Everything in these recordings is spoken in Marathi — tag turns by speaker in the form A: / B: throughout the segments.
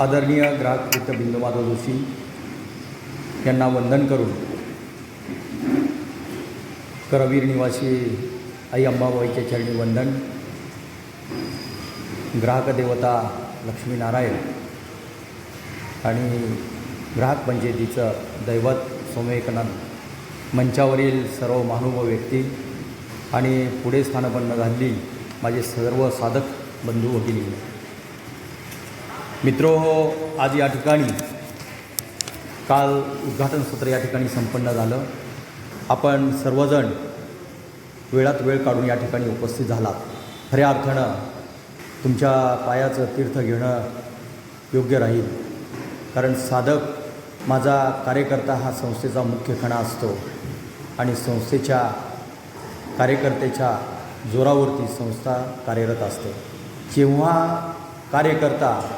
A: आदरणीय ग्राहक मित्र बिंदू जोशी यांना वंदन करून करवीर निवासी आई अंबाबाईच्या चरणी वंदन ग्राहक देवता लक्ष्मीनारायण आणि ग्राहक म्हणजे पंचायतीचं दैवत सोमेकनाथ मंचावरील सर्व महानुभव व्यक्ती आणि पुढे स्थानपन्न झालेली माझे सर्व साधक बंधू भगिनी मित्रो आज या ठिकाणी काल उद्घाटन सत्र या ठिकाणी संपन्न झालं. आपण सर्वजण वेळात वेळ काढून या ठिकाणी उपस्थित झालात. खऱ्या अर्थानं तुमच्या पायाचं तीर्थ घेणं योग्य राहील. कारण साधक माझा कार्यकर्ता हा संस्थेचा मुख्य खणा असतो आणि संस्थेच्या कार्यकर्त्याच्या जोरावरती संस्था कार्यरत असते. जेव्हा कार्यकर्ता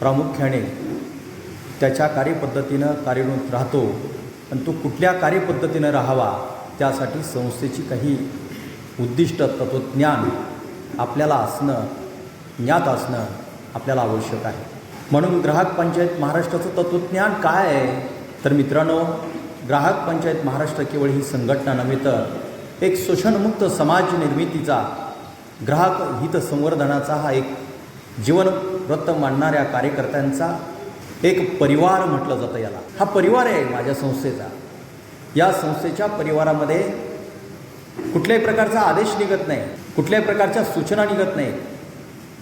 A: प्रामुख्याने त्याच्या कार्यपद्धतीनं कार्यरत राहतो. आणि तो कुठल्या कार्यपद्धतीनं राहावा त्यासाठी संस्थेची काही उद्दिष्ट तत्त्वज्ञान आपल्याला असणं ज्ञात असणं आपल्याला आवश्यक आहे. म्हणून ग्राहक पंचायत महाराष्ट्राचं तत्त्वज्ञान काय आहे? तर मित्रांनो ग्राहक पंचायत महाराष्ट्र केवळ ही संघटना नव्हे तर एक शोषणमुक्त समाज निर्मितीचा ग्राहक हितसंवर्धनाचा हा एक जीवनव्रत मांडणाऱ्या कार्यकर्त्यांचा एक परिवार म्हटलं जातं याला. हा परिवार आहे माझ्या संस्थेचा. या संस्थेच्या परिवारामध्ये कुठल्याही प्रकारचा आदेश निघत नाही कुठल्याही प्रकारच्या सूचना निघत नाही.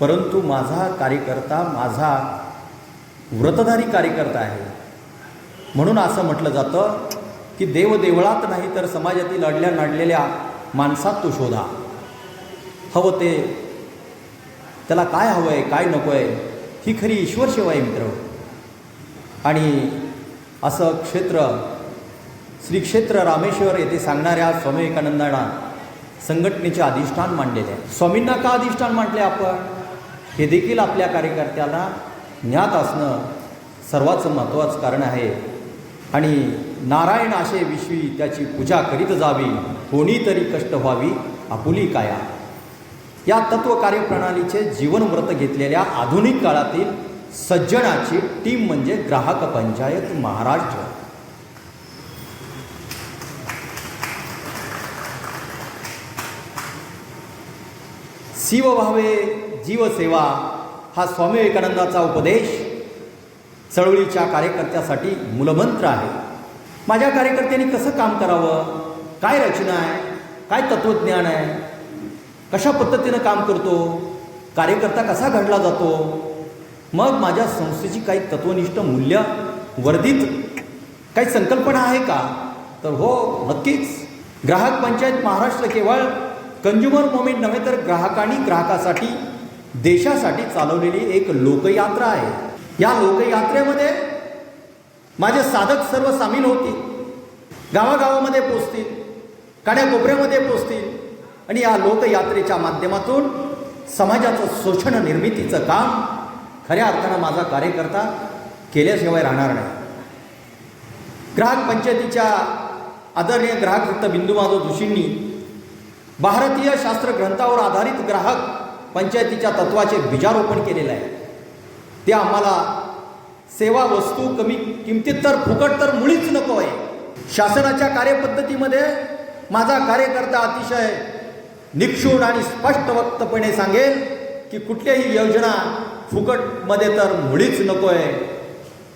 A: परंतु माझा कार्यकर्ता माझा व्रतधारी कार्यकर्ता आहे. म्हणून असं म्हटलं जातं की देवदेवळात नाही तर समाजातील अडल्या नाडलेल्या माणसात तो शोधा. हवं ते त्याला काय हवं आहे काय नको आहे ही खरी ईश्वर सेवा आहे मित्र. आणि असं क्षेत्र श्री क्षेत्र रामेश्वर येथे सांगणाऱ्या स्वामी विवेकानंदांना संघटनेचे अधिष्ठान मांडलेले आहे. स्वामींना का अधिष्ठान मांडले आपण? हे देखील आपल्या कार्यकर्त्याला ज्ञात असणं सर्वात महत्त्वाचं कारण आहे. आणि नारायण आशे विश्वी त्याची पूजा करीत जावी कोणीतरी कष्ट व्हावी आपुली काया. या तत्व कार्यप्रणालीचे जीवनव्रत घेतलेल्या आधुनिक काळातील सज्जनाची टीम म्हणजे ग्राहक पंचायत महाराष्ट्र शिव भावे जीवसेवा हा स्वामी विवेकानंदाचा उपदेश चळवळीच्या कार्यकर्त्यासाठी मूलमंत्र आहे. माझ्या कार्यकर्त्यांनी कसं काम करावं? काय रचना आहे? काय तत्त्वज्ञान आहे? कशा पद्धतीनं काम करतो? कार्यकर्ता कसा घडला जातो? मग माझ्या संस्थेची काही तत्वनिष्ठ मूल्य वर्धित काही संकल्पना आहे का? तर हो नक्कीच. ग्राहक पंचायत महाराष्ट्र केवळ कंज्युमर मोमेंट नव्हे तर ग्राहकांनी ग्राहकासाठी देशासाठी चालवलेली एक लोकयात्रा आहे. या लोकयात्रेमध्ये माझे साधक सर्व सामील होतील. गावागावामध्ये पोचतील. काड्याकोपऱ्यामध्ये पोचतील. आणि या लोकयात्रेच्या माध्यमातून समाजाचं शोषण निर्मितीचं काम खऱ्या अर्थानं माझा कार्यकर्ता केल्याशिवाय राहणार नाही. ग्राहक पंचायतीच्या आदरणीय ग्राहक फक्त बिंदू माधव जोशींनी भारतीय शास्त्र ग्रंथावर आधारित ग्राहक पंचायतीच्या तत्वाचे बीजारोपण केलेलं आहे. ते आम्हाला सेवा वस्तू कमी किमतीत तर फुकट तर मुळीच नको आहे. शासनाच्या कार्यपद्धतीमध्ये माझा कार्यकर्ता अतिशय निक्षूण आणि स्पष्ट वक्तपणे सांगेल की कुठल्याही योजना फुकटमध्ये तर मुळीच नको आहे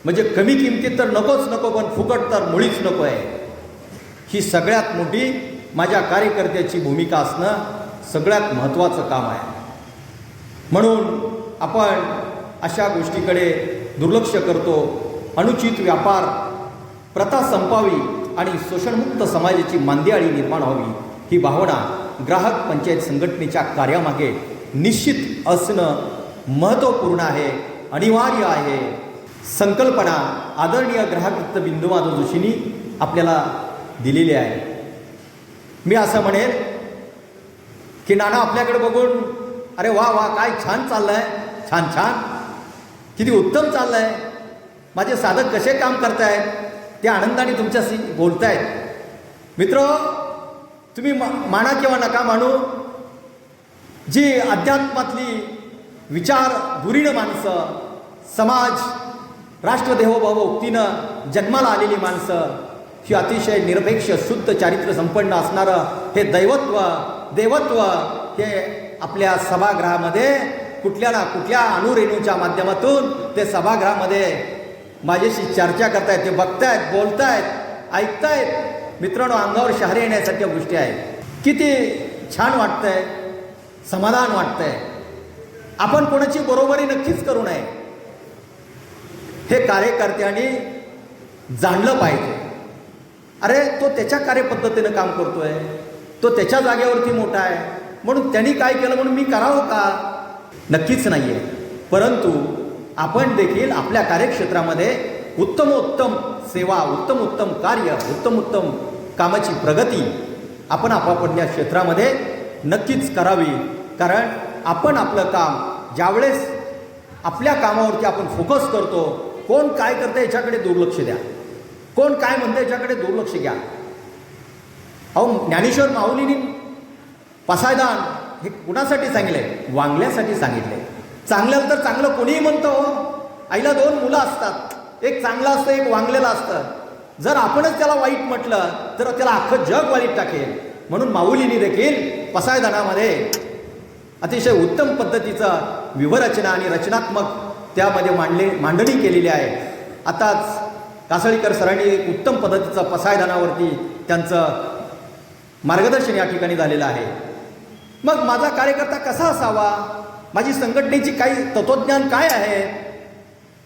A: म्हणजे कमी किमतीत तर नकोच नको पण फुकट तर मुळीच नको आहे ही सगळ्यात मोठी माझ्या कार्यकर्त्याची भूमिका असणं सगळ्यात महत्त्वाचं काम आहे. म्हणून आपण अशा गोष्टीकडे दुर्लक्ष करतो. अनुचित व्यापार प्रथा संपावी आणि शोषणमुक्त समाजाची मांदियाळी निर्माण व्हावी ही भावना ग्राहक पंचायत संघटनेच्या कार्यामागे निश्चित असणं महत्त्वपूर्ण आहे अनिवार्य आहे. संकल्पना आदरणीय ग्राहक बिंदू माधव जोशींनी आपल्याला दिलेली आहे. मी असं म्हणेन की नाना आपल्याकडे बघून अरे वा वा काय छान चाललं आहे छान छान. किती उत्तम चाललं आहे माझे साधक कसे काम करतायत ते आनंदाने तुमच्याशी बोलतायत. मित्र तुम्ही मा माना किंवा नका मानू जी अध्यात्मातली विचार धुरीण माणसं समाज राष्ट्रदेहोभाव उक्तीनं जन्माला आलेली माणसं ही अतिशय निरपेक्ष शुद्ध चारित्र्य संपन्न असणारं हे दैवत्व देवत्व हे आपल्या सभागृहामध्ये कुठल्या ना कुठल्या अणुरेणूच्या माध्यमातून ते सभागृहामध्ये माझ्याशी चर्चा करतायत ते बघतायत बोलतायत ऐकतायत. मित्रांनो अंगावर शहरे येण्यासारख्या गोष्टी आहेत. किती छान वाटतंय समाधान वाटतंय. आपण कोणाची बरोबरी नक्कीच करू नये. हे कार्यकर्त्यांनी जाणलं पाहिजे. अरे तो त्याच्या कार्यपद्धतीनं काम करतोय. तो त्याच्या जागेवरती मोठा आहे. म्हणून त्यांनी काय केलं म्हणून मी करावं का? नक्कीच नाही आहे परंतु आपण देखील आपल्या कार्यक्षेत्रामध्ये उत्तमोत्तम सेवा उत्तम उत्तम कार्य उत्तम उत्तम कामाची प्रगती आपण आपापल्या क्षेत्रामध्ये नक्कीच करावी. कारण आपण आपलं काम ज्यावेळेस आपल्या कामावरती आपण फोकस करतो कोण काय करतं याच्याकडे दुर्लक्ष द्या. कोण काय म्हणतं याच्याकडे दुर्लक्ष घ्या. अहो ज्ञानेश्वर माऊलींनी पसायदान हे कुणासाठी सांगितलंय? वांगल्यासाठी सांगितलंय. चांगल्याला तर चांगलं कोणीही म्हणतो हो. आईला दोन मुलं असतात. एक चांगलं असतं एक वांगलेलं असतं. जर आपणच त्याला वाईट म्हटलं तर त्याला अख्खं जग वाईट टाकेल. म्हणून माऊलींनी देखील पसायदानामध्ये अतिशय उत्तम पद्धतीचं विवरचना आणि रचनात्मक त्यामध्ये मांडले मांडणी केलेली आहे. आताच कासळीकर सरांनी एक उत्तम पद्धतीचं पसायदानावरती त्यांचं मार्गदर्शन या ठिकाणी झालेलं आहे. मग माझा कार्यकर्ता कसा असावा? माझी संघटनेची काही तत्वज्ञान काय आहे?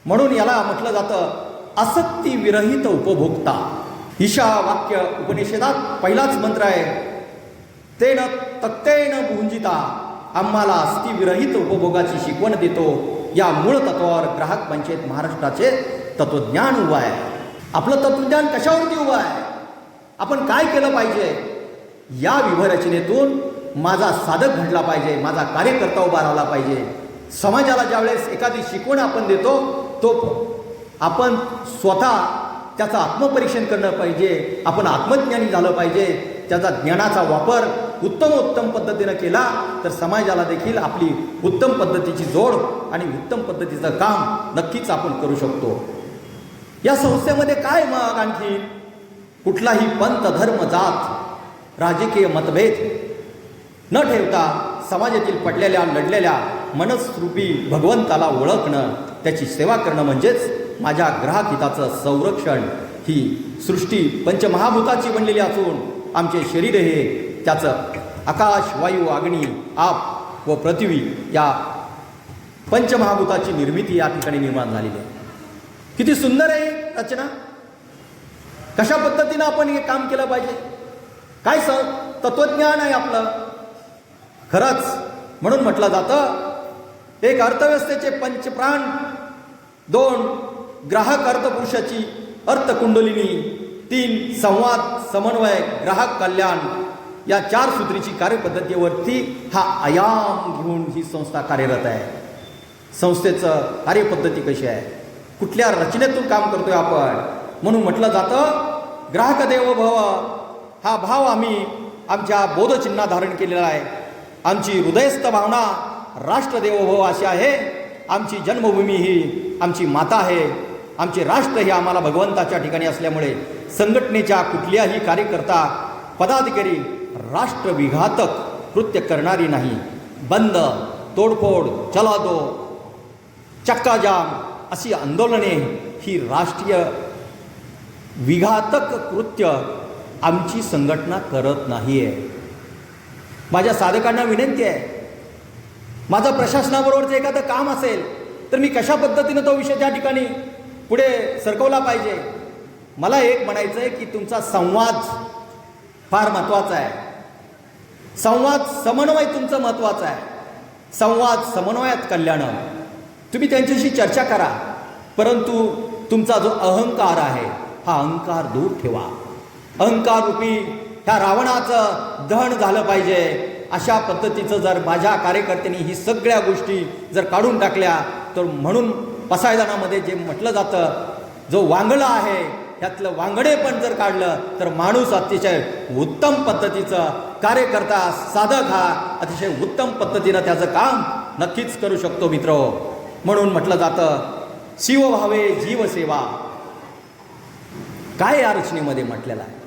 A: म्हणून याला म्हटलं जातं असत्ती विरहित उपभोक्ता. ईशा वाक्य उपनिषेदात पहिलाच मंत्र आहे. तेन तत्तेन भुंजिता आम्हाला अस्थि विरहित उपभोगाची शिकवण देतो. या मूळ तत्वावर ग्राहक पंचायत महाराष्ट्राचे तत्वज्ञान उभं आहे. आपलं तत्वज्ञान कशावरती उभं आहे? आपण काय केलं पाहिजे? या विभरचनेतून माझा साधक घडला पाहिजे माझा कार्यकर्ता उभा राहिला पाहिजे. समाजाला ज्यावेळेस एखादी शिकवण आपण देतो तो आपण स्वतः त्याचं आत्मपरीक्षण करणं पाहिजे आपण आत्मज्ञानी झालं पाहिजे त्याचा ज्ञानाचा वापर उत्तम उत्तम पद्धतीनं केला तर समाजाला देखील आपली उत्तम पद्धतीची जोड आणि उत्तम पद्धतीचं काम नक्कीच आपण करू शकतो. या संस्थेमध्ये काय मग आणखी? कुठलाही पंथ धर्म जात राजकीय मतभेद न ठेवता समाजातील पडलेल्या लढलेल्या मनस्रूपी भगवंताला ओळखणं त्याची सेवा करणं म्हणजेच माझ्या ग्राहक हिताचं संरक्षण ही सृष्टी पंचमहाभूताची बनलेली असून आमचे शरीर हे त्याचं आकाश वायू अग्नी आप व पृथ्वी या पंचमहाभूताची निर्मिती या ठिकाणी निर्माण झालेली आहे. किती सुंदर आहे रचना. कशा पद्धतीनं आपण हे काम केलं पाहिजे? काय सर तत्वज्ञान आहे आपलं. खरंच म्हणून म्हटलं जातं एक अर्थव्यवस्थेचे पंचप्राण दोन ग्राहक अर्थपुरुषाची अर्थकुंडलिनी तीन संवाद समन्वय ग्राहक कल्याण या चार सूत्रीची कार्यपद्धतीवरती हा आयाम घेऊन ही संस्था कार्यरत आहे. संस्थेचं कार्यपद्धती कशी आहे? कुठल्या रचनेतून काम करतोय आपण? म्हणून म्हटलं जातं ग्राहक देव भव हा भाव आम्ही आमच्या बोधचिन्हा धारण केलेला आहे. आमची हृदयस्थ भावना राष्ट्रदेवोभव अशी आहे. आमची जन्मभूमी ही आमची माता आहे. आमचे राष्ट्र हे आम्हाला भगवंताच्या ठिकाणी असल्यामुळे संघटनेच्या कुठल्याही कार्यकर्ता पदाधिकारी राष्ट्रविघातक कृत्य करणारी नाही. बंद तोडफोड चलादो चक्काजाम अशी आंदोलने ही राष्ट्रीय विघातक कृत्य आमची संघटना करत नाही आहे माझ्या साधकांना विनंती आहे माझं प्रशासनाबरोबरचं एखादं काम असेल तर मी कशा पद्धतीनं तो विषय त्या ठिकाणी पुढे सरकवला पाहिजे? मला एक म्हणायचं आहे की तुमचा संवाद फार महत्त्वाचा आहे. संवाद समन्वय तुमचं महत्त्वाचं आहे. संवाद समन्वयात कल्याण. तुम्ही त्यांच्याशी चर्चा करा परंतु तुमचा जो अहंकार आहे हा अहंकार दूर ठेवा. अहंकार रूपी ह्या रावणाचं दहन झालं पाहिजे. अशा पद्धतीचं जर माझ्या कार्यकर्त्यांनी ही सगळ्या गोष्टी जर काढून टाकल्या तर म्हणून पसायदानामध्ये जे म्हटलं जातं जो वांगडा आहे ह्यातलं वांगडे पण जर काढलं तर माणूस अतिशय उत्तम पद्धतीचं कार्यकर्ता साधक हा अतिशय उत्तम पद्धतीनं त्याचं काम नक्कीच करू शकतो मित्र. म्हणून म्हटलं जातं शिव भावे जीव सेवा काय या रचनेमध्ये म्हटलेलं आहे?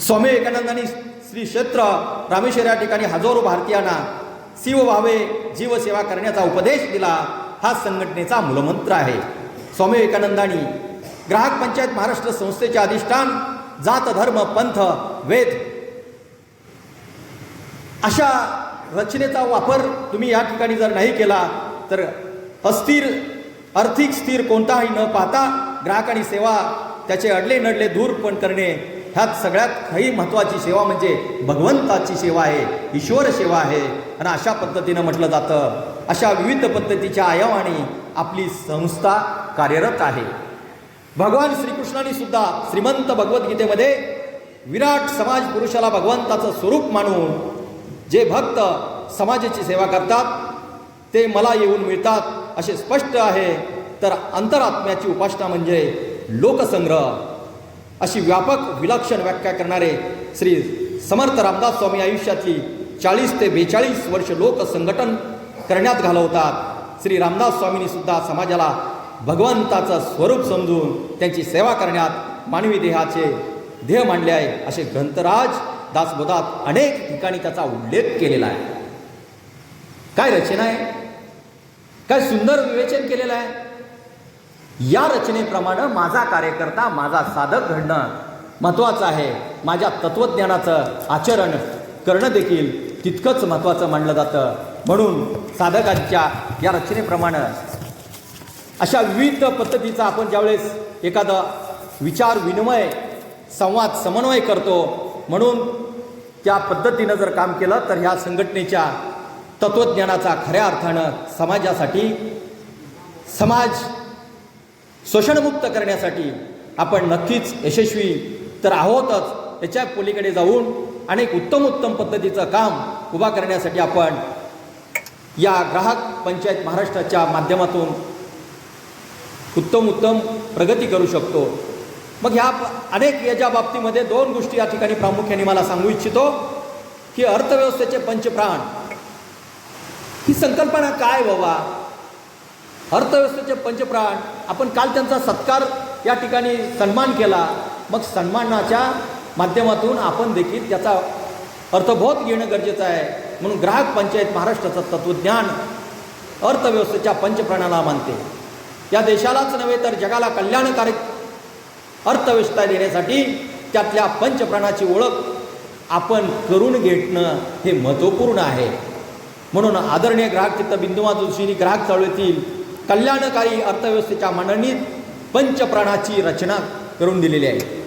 A: स्वामी विवेकानंदांनी श्री क्षेत्र रामेश्वर या ठिकाणी हजारो भारतीयांना शिव भावे जीवसेवा करण्याचा उपदेश दिला हा संघटनेचा मूलमंत्र आहे. स्वामी विवेकानंदांनी ग्राहक पंचायत महाराष्ट्र संस्थेचे अधिष्ठान जात धर्म पंथ वेद अशा रचनेचा वापर तुम्ही या ठिकाणी जर नाही केला तर अस्थिर आर्थिक स्थिर कोणताही न पाहता ग्राहक आणि सेवा त्याचे अडले नडले दूर पण करणे ह्यात सगळ्यात काही महत्त्वाची सेवा म्हणजे भगवंताची सेवा आहे ईश्वर सेवा आहे. आणि अशा पद्धतीनं म्हटलं जातं अशा विविध पद्धतीच्या आयामाने आपली संस्था कार्यरत आहे. भगवान श्रीकृष्णाने सुद्धा श्रीमंत भगवद्गीतेमध्ये विराट समाज पुरुषाला भगवंताचं स्वरूप मानून जे भक्त समाजाची सेवा करतात ते मला येऊन मिळतात असे स्पष्ट आहे. तर अंतरात्म्याची उपासना म्हणजे लोकसंग्रह. अशी व्यापक विलक्षण व्याख्या करणारे श्री समर्थ रामदास स्वामी आयुष्यातली चाळीस ते बेचाळीस वर्ष लोक संघटन करण्यात घालवतात. श्री रामदास स्वामींनी सुद्धा समाजाला भगवंताचं स्वरूप समजून त्यांची सेवा करण्यात मानवी देहाचे ध्येय मांडले आहे असे ग्रंथराज दासबोधात अनेक ठिकाणी त्याचा उल्लेख केलेला आहे. काय रचना आहे? काय सुंदर विवेचन केलेलं आहे? या रचनेप्रमाणे माझा कार्यकर्ता माझा साधक घडणं महत्त्वाचं आहे. माझ्या तत्त्वज्ञानाचं आचरण करणं देखील तितकंच महत्त्वाचं मानलं जातं. म्हणून साधकांच्या या रचनेप्रमाणे अशा विविध पद्धतीचा आपण ज्यावेळेस एखादा विचार विनिमय संवाद समन्वय करतो म्हणून त्या पद्धतीनं जर काम केलं तर ह्या संघटनेच्या तत्त्वज्ञानाचा खऱ्या अर्थानं समाजासाठी समाज शोषणमुक्त करण्यासाठी आपण नक्कीच यशस्वी तर आहोतच त्याच्या पलीकडे जाऊन अनेक उत्तम उत्तम पद्धतीचं काम उभा करण्यासाठी आपण या ग्राहक पंचायत महाराष्ट्राच्या माध्यमातून उत्तम उत्तम प्रगती करू शकतो. मग ह्या अनेक याच्या बाबतीमध्ये दोन गोष्टी या ठिकाणी प्रामुख्याने मला सांगू इच्छितो की अर्थव्यवस्थेचे पंचप्राण. ही संकल्पना काय बाबा? अर्थव्यवस्थेचे पंचप्राण. आपण काल त्यांचा सत्कार या ठिकाणी सन्मान केला. मग सन्मानाच्या माध्यमातून आपण देखील त्याचा अर्थबोध घेणं गरजेचं आहे. म्हणून ग्राहक पंचायत महाराष्ट्राचं तत्त्वज्ञान अर्थव्यवस्थेच्या पंचप्राणाला मानते. या देशालाच नव्हे तर जगाला कल्याणकारक अर्थव्यवस्था देण्यासाठी त्यातल्या पंचप्राणाची ओळख आपण करून घेणं हे महत्त्वपूर्ण आहे. म्हणून आदरणीय ग्राहक चित्त बिंदुमा जोशींनी ग्राहक चळवळीतील कल्याणकारी अर्थव्यवस्थेच्या मांडणीत पंचप्राणाची रचना करून दिलेली आहे.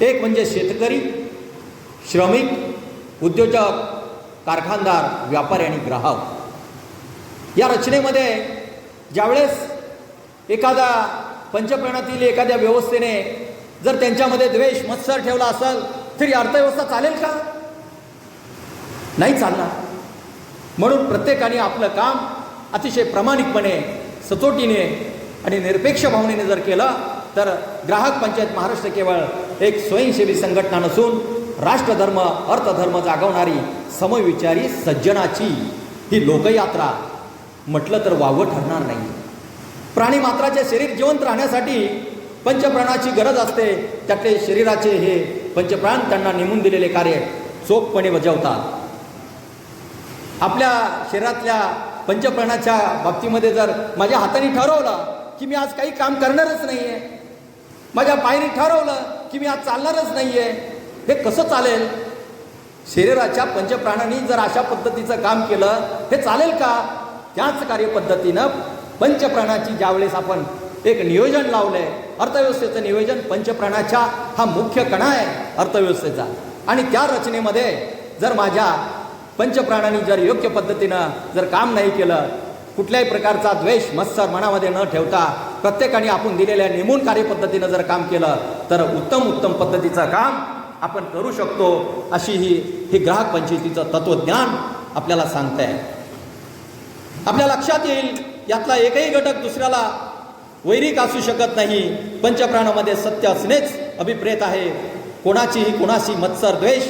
A: एक म्हणजे शेतकरी श्रमिक उद्योजक कारखानदार व्यापारी आणि ग्राहक. या रचनेमध्ये ज्यावेळेस एखादा पंचप्राणातील एखाद्या व्यवस्थेने जर त्यांच्यामध्ये द्वेष मत्सर ठेवला असेल तरी अर्थव्यवस्था चालेल का? नाही चालणार. म्हणून प्रत्येकाने आपलं काम अतिशय प्रामाणिकपणे सचोटीने आणि निरपेक्ष भावनेने जर केलं तर ग्राहक पंचायत महाराष्ट्र केवळ एक स्वयंसेवी संघटना नसून राष्ट्रधर्म अर्थधर्म जागवणारी समविचारी सज्जनाची ही लोकयात्रा म्हटलं तर वावं ठरणार नाही. प्राणी मात्राचे शरीर जिवंत राहण्यासाठी पंचप्राणाची गरज असते. त्यातले शरीराचे हे पंचप्राण त्यांना नेमून दिलेले कार्य चोखपणे बजावतात. आपल्या शरीरातल्या पंचप्राणाच्या बाबतीमध्ये जर माझ्या हाताने ठरवलं की मी आज काही काम करणारच नाही आहे माझ्या पायाने ठरवलं की मी आज चालणारच नाही आहे हे कसं चालेल? शरीराच्या पंचप्राणांनी जर अशा पद्धतीचं काम केलं हे चालेल का? त्याच कार्यपद्धतीनं पंचप्राणाची ज्यावेळेस आपण एक नियोजन लावलंय अर्थव्यवस्थेचं नियोजन पंचप्राणाच्या हा मुख्य कणा आहे अर्थव्यवस्थेचा. आणि त्या रचनेमध्ये जर माझ्या पंचप्राणांनी जर योग्य पद्धतीनं जर काम नाही केलं कुठल्याही प्रकारचा द्वेष मत्सर मनामध्ये न ठेवता प्रत्येकाने आपण दिलेल्या निमून कार्यपद्धतीनं जर काम केलं तर उत्तम उत्तम पद्धतीचं काम आपण करू शकतो अशी ही हे ग्राहक पंचायतीचं तत्त्वज्ञान आपल्याला सांगत आहे आपल्या लक्षात येईल यातला एकही घटक दुसऱ्याला वैरिक असू शकत नाही. पंचप्राणामध्ये सत्य असणेच अभिप्रेत आहे. कोणाचीही कोणाशी मत्सर द्वेष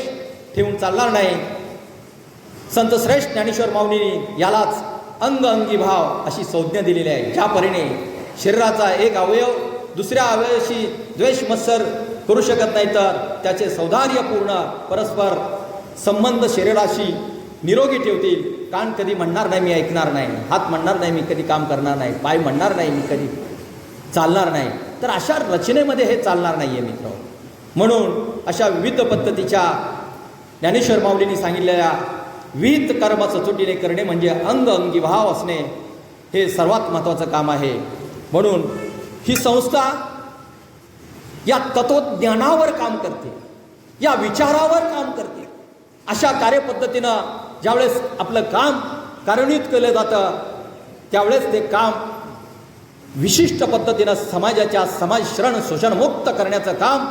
A: ठेवून चालणार नाही. संत श्रेष्ठ ज्ञानेश्वर माऊलींनी यालाच अंग अंगी भाव अशी संज्ञा दिलेली आहे. ज्या परीने शरीराचा एक अवयव दुसऱ्या अवयवाशी द्वेष मत्सर करू शकत नाही तर त्याचे सौदार्यपूर्ण परस्पर संबंध शरीराशी निरोगी ठेवतील. कान कधी म्हणणार नाही मी ऐकणार नाही. हात म्हणणार नाही मी कधी काम करणार नाही. पाय म्हणणार नाही मी कधी चालणार नाही. तर अशा रचनेमध्ये हे चालणार नाही आहे मित्र. म्हणून अशा विविध पद्धतीच्या ज्ञानेश्वर माऊलींनी सांगितलेल्या विहित कर्म चचोटीने करणे म्हणजे अंग अंगी भाव असणे हे सर्वात महत्त्वाचं काम आहे. म्हणून ही संस्था या तत्वज्ञानावर काम करते या विचारावर काम करते. अशा कार्यपद्धतीनं ज्यावेळेस आपलं काम कार्यान्वित केलं जातं त्यावेळेस ते काम विशिष्ट पद्धतीनं समाजाच्या समाजश्रण शोषणमुक्त करण्याचं काम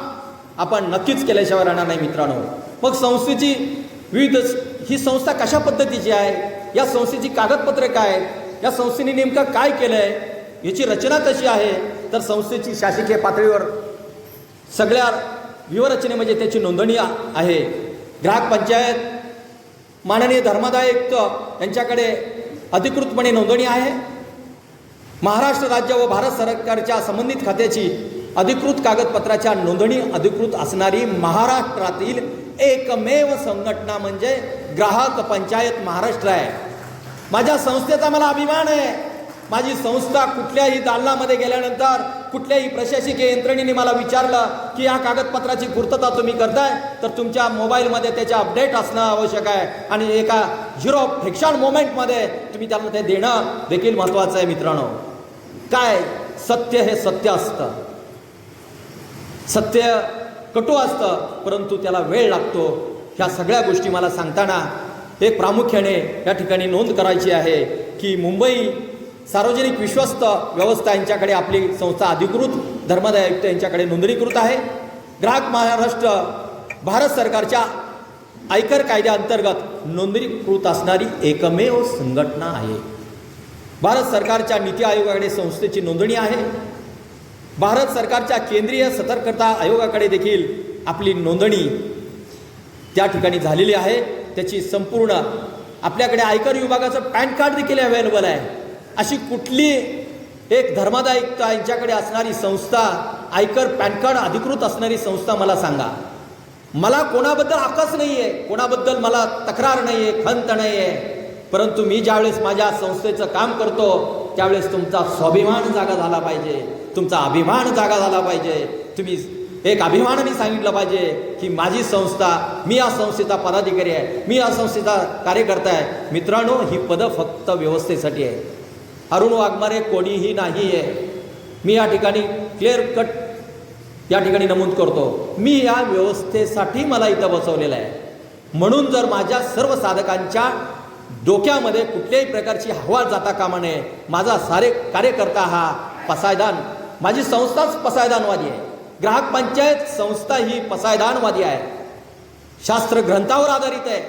A: आपण नक्कीच केल्याशिवाय राहणार नाही मित्रांनो. मग संस्थेची विविध ही संस्था कशा पद्धतीची आहे? या संस्थेची कागदपत्रे काय या संस्थेने नेमकं काय केलं आहे याची रचना कशी आहे? तर संस्थेची शासकीय पातळीवर सगळ्या विवरचने म्हणजे त्याची नोंदणी आहे. ग्राहक पंचायत माननीय धर्मादायुक्त यांच्याकडे अधिकृतपणे नोंदणी आहे. महाराष्ट्र राज्य व भारत सरकारच्या संबंधित खात्याची अधिकृत कागदपत्राच्या नोंदणी अधिकृत असणारी महाराष्ट्रातील एकमेव संघटना म्हणजे ग्राहक पंचायत महाराष्ट्र आहे. माझ्या संस्थेचा मला अभिमान आहे. माझी संस्था कुठल्याही दालनामध्ये गेल्यानंतर कुठल्याही प्रशासकीय यंत्रणेने मला विचारलं की या कागदपत्राची पूर्तता तुम्ही करताय तर तुमच्या मोबाईलमध्ये त्याचे अपडेट असणं आवश्यक आहे. आणि एका झिरो फ्रिक्शन मोमेंटमध्ये तुम्ही त्यांना ते देणं देखील महत्त्वाचं आहे मित्रांनो. काय? सत्य हे सत्य असतं. सत्य कटू असतं परंतु त्याला वेळ लागतो. ह्या सगळ्या गोष्टी मला सांगताना एक प्रामुख्याने या ठिकाणी नोंद करायची आहे की मुंबई सार्वजनिक विश्वस्त व्यवस्था यांच्याकडे आपली संस्था अधिकृत धर्मादाय आयुक्त यांच्याकडे नोंदणीकृत आहे. ग्राहक महाराष्ट्र भारत सरकारच्या आयकर कायद्याअंतर्गत नोंदणीकृत असणारी एकमेव संघटना आहे. भारत सरकारच्या नीती आयोगाकडे संस्थेची नोंदणी आहे. भारत सरकारच्या केंद्रीय सतर्कता आयोगाकडे देखील आपली नोंदणी त्या ठिकाणी झालेली आहे. त्याची संपूर्ण आपल्याकडे आयकर विभागाचं पॅन कार्ड देखील अवेलेबल आहे. अशी कुठली एक धर्मादायिकता यांच्याकडे असणारी संस्था आयकर पॅन कार्ड अधिकृत असणारी संस्था मला सांगा. मला कोणाबद्दल आकस नाही आहे कोणाबद्दल मला तक्रार नाही आहे खंत नाही आहे परंतु मी ज्यावेळेस माझ्या संस्थेचं काम करतो त्यावेळेस तुमचा स्वाभिमान जागा झाला पाहिजे. तुमचा अभिमान जागा झाला पाहिजे. तुम्ही एक अभिमानाने सांगितलं पाहिजे की माझी संस्था मी या संस्थेचा पदाधिकारी आहे मी या संस्थेचा कार्यकर्ता आहे. मित्रांनो ही पदं फक्त व्यवस्थेसाठी आहे अरुण वाघमारे कोणीही नाही आहे मी या ठिकाणी क्लिअर कट या ठिकाणी नमूद करतो. मी या व्यवस्थेसाठी मला इथं बसवलेलं आहे. म्हणून जर माझ्या सर्व साधकांच्या डोक्यामध्ये कुठल्याही प्रकारची हवा जाता कामा नये. माझा सारे कार्यकर्ता हा पसायदान माझी संस्थाच पसायदानवादी आहे. ग्राहक पंचायत संस्था ही पसायदानवादी आहे. शास्त्र ग्रंथावर आधारित आहे.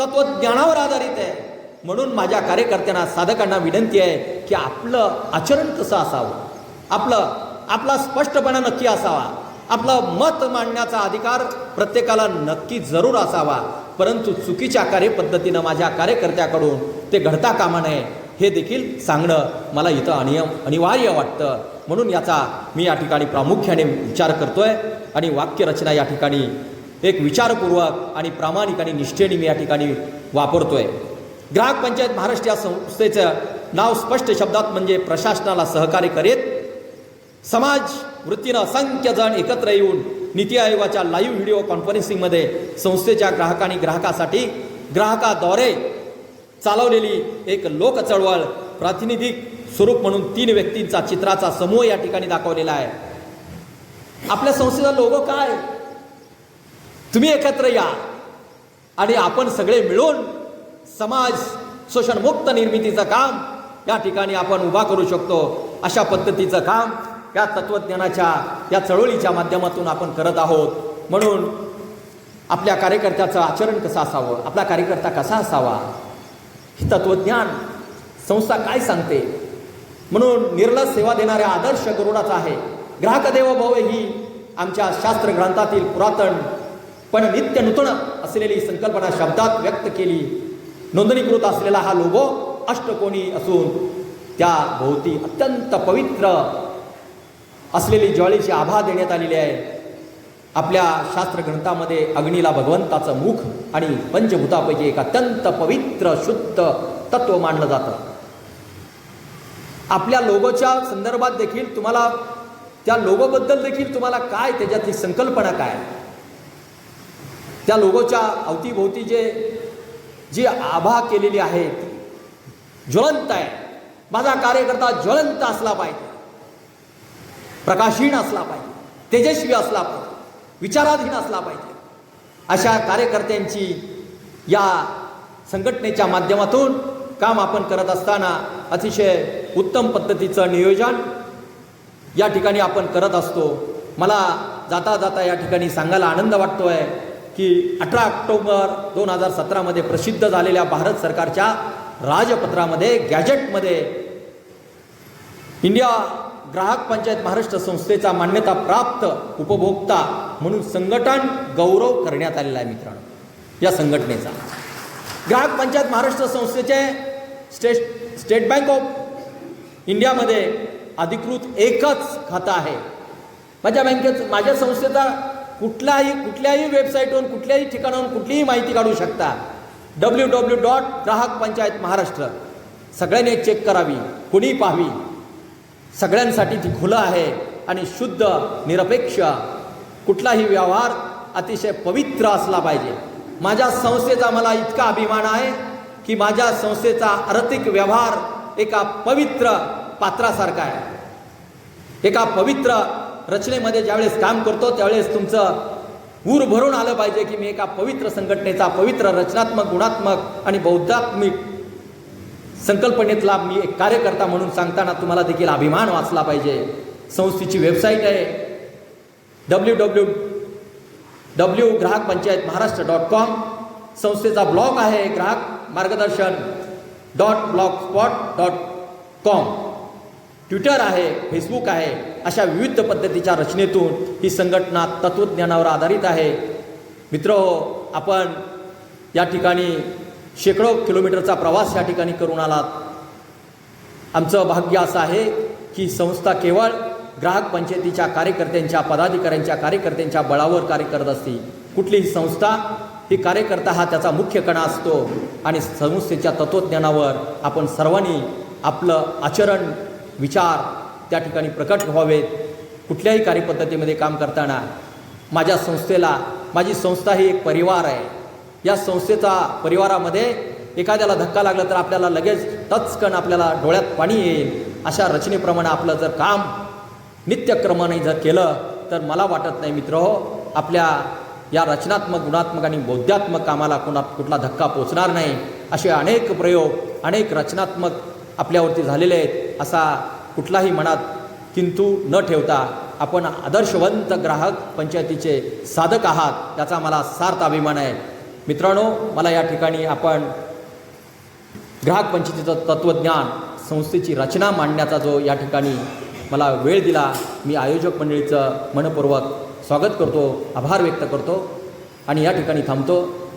A: तत्वज्ञानावर आधारित आहे. म्हणून माझ्या कार्यकर्त्यांना साधकांना विनंती आहे की आपलं आचरण कसं असावं? आपलं आपला स्पष्टपणा नक्की असावा. आपलं मत मांडण्याचा अधिकार प्रत्येकाला नक्की जरूर असावा. परंतु चुकीच्या कार्यपद्धतीनं माझ्या कार्यकर्त्याकडून ते घडता कामा नये हे देखील सांगणं मला इथं अनियम अनिवार्य वाटतं. म्हणून याचा मी या ठिकाणी प्रामुख्याने विचार करतोय आणि वाक्यरचना या ठिकाणी एक विचारपूर्वक आणि प्रामाणिक आणि निष्ठेने मी या ठिकाणी वापरतोय. ग्राहक पंचायत महाराष्ट्र या संस्थेचं नाव स्पष्ट शब्दात म्हणजे प्रशासनाला सहकार्य करीत समाज वृत्तीनं असंख्य जण एकत्र येऊन नीती आयोगाच्या लाईव्ह व्हिडिओ कॉन्फरन्सिंगमध्ये संस्थेच्या ग्राहकांनी ग्राहकासाठी ग्राहकाद्वारे चालवलेली एक लोक चळवळ प्रातिनिधिक स्वरूप म्हणून तीन व्यक्तींचा चित्राचा समूह या ठिकाणी दाखवलेला आहे. आपल्या संस्थेचा लोगो काय? तुम्ही एकत्र या आणि आपण सगळे मिळून समाज शोषणमुक्त निर्मितीचं काम या ठिकाणी आपण उभा करू शकतो. अशा पद्धतीचं काम या तत्त्वज्ञानाच्या या चळवळीच्या माध्यमातून आपण करत आहोत. म्हणून आपल्या कार्यकर्त्याचं आचरण कसं असावं? आपला कार्यकर्ता कसा असावा? हे तत्त्वज्ञान संस्था काय सांगते? म्हणून निर्लज सेवा देणाऱ्या आदर्श गरुडाचा आहे. ग्राहक देव भव ही आमच्या शास्त्र ग्रंथातील पुरातन पण नित्य नूतन असलेली संकल्पना शब्दात व्यक्त केली. नोंदणीकृत असलेला हा लोगो अष्टकोणी असून त्या भोवती अत्यंत पवित्र असलेली ज्वाळीची आभा देण्यात आलेली आहे. आपल्या शास्त्रग्रंथामध्ये अग्नीला भगवंताचं मुख आणि पंचभूतापैकी एक अत्यंत पवित्र शुद्ध तत्व मानलं जातं. आपल्या लोगोच्या संदर्भात देखील तुम्हाला त्या लोगोबद्दल देखील तुम्हाला काय त्याच्यातली संकल्पना काय? त्या लोगोच्या अवतीभोवती जे जी आभा केलेली आहे ज्वलंत आहे. माझा कार्यकर्ता ज्वलंत असला पाहिजे. प्रकाशहीन असला पाहिजे तेजस्वी असला पाहिजे विचाराधीन असला पाहिजे. अशा कार्यकर्त्यांची या संघटनेच्या माध्यमातून काम आपण करत असताना अतिशय उत्तम पद्धतीचं नियोजन या ठिकाणी आपण करत असतो. मला जाता जाता या ठिकाणी सांगायला आनंद वाटतो आहे की अठरा ऑक्टोबर दोन हजार सतरामध्ये प्रसिद्ध झालेल्या भारत सरकारच्या राजपत्रामध्ये गॅजेटमध्ये इंडिया ग्राहक पंचायत महाराष्ट्र संस्थेचा मान्यता प्राप्त उपभोक्ता म्हणून संघटन गौरव करण्यात आलेला आहे मित्रांनो या संघटनेचा. ग्राहक पंचायत महाराष्ट्र संस्थेचे स्टेट स्टेट बँक ऑफ इंडियामध्ये अधिकृत एकच खातं आहे. माझ्या बँकेचं माझ्या संस्थेचा कुठलाही कुठल्याही वेबसाईटवरून कुठल्याही ठिकाणाहून कुठलीही माहिती काढू शकता. डब्ल्यू डब्ल्यू डॉट ग्राहक पंचायत महाराष्ट्र. सगळ्यांनी चेक करावी कुणी पाहावी. सगळ्यांसाठी ती खुलं आहे आणि शुद्ध निरपेक्ष. कुठलाही व्यवहार अतिशय पवित्र असला पाहिजे. माझ्या संस्थेचा मला इतका अभिमान आहे की माझ्या संस्थेचा आर्थिक व्यवहार एका पवित्र पात्रासारखा आहे. एका पवित्र रचनेमध्ये ज्यावेळेस काम करतो त्यावेळेस तुमचं ऊर भरून आलं पाहिजे की मी एका पवित्र संघटनेचा पवित्र रचनात्मक गुणात्मक आणि बौद्धात्मिक संकल्पनेतला मी एक कार्यकर्ता म्हणून सांगताना तुम्हाला देखील अभिमान वाचला पाहिजे. संस्थेची वेबसाईट आहे. W W W Grahak Panchayat Maharashtra dot com संस्थेचा ब्लॉग आहे. Grahak Margadarshan dot blogspot dot com Twitter आहे फेसबुक आहे. अशा विविध पद्धतीच्या रचनेतून ही संघटना तत्त्वज्ञानावर आधारित आहे. मित्र आपण या ठिकाणी शेकडो किलोमीटरचा प्रवास या ठिकाणी करून आलात. आमचं भाग्य असं आहे की संस्था केवळ ग्राहक पंचायतीच्या कार्यकर्त्यांच्या पदाधिकाऱ्यांच्या कार्यकर्त्यांच्या बळावर कार्य करत असते. कुठलीही संस्था ही कार्यकर्ता हा त्याचा मुख्य कणा असतो आणि संस्थेच्या तत्त्वज्ञानावर आपण सर्वांनी आपलं आचरण विचार त्या ठिकाणी प्रकट व्हावेत. कुठल्याही कार्यपद्धतीमध्ये काम करताना माझ्या संस्थेला माझी संस्था ही एक परिवार आहे. या संस्थेचा परिवारामध्ये एखाद्याला धक्का लागला तर आपल्याला लगेच टचकन आपल्याला डोळ्यात पाणी येईल. अशा रचनेप्रमाणे आपलं जर काम नित्यक्रमाने जर केलं तर मला वाटत नाही मित्र हो आपल्या या रचनात्मक गुणात्मक आणि बौद्धात्मक कामाला कुणा कुठला धक्का पोचणार नाही. असे अनेक प्रयोग अनेक रचनात्मक आपल्यावरती झालेले आहेत असा कुठलाही मनात किंतु न ठेवता आपण आदर्शवंत ग्राहक पंचायतीचे साधक आहात त्याचा मला सार्थ अभिमान आहे. मित्रांनो मला या ठिकाणी आपण ग्राहक पंचायतीचं तत्त्वज्ञान संस्थेची रचना मांडण्याचा जो या ठिकाणी मला वेळ दिला मी आयोजक मंडळीचं मनपूर्वक स्वागत करतो आभार व्यक्त करतो आणि या ठिकाणी थांबतो.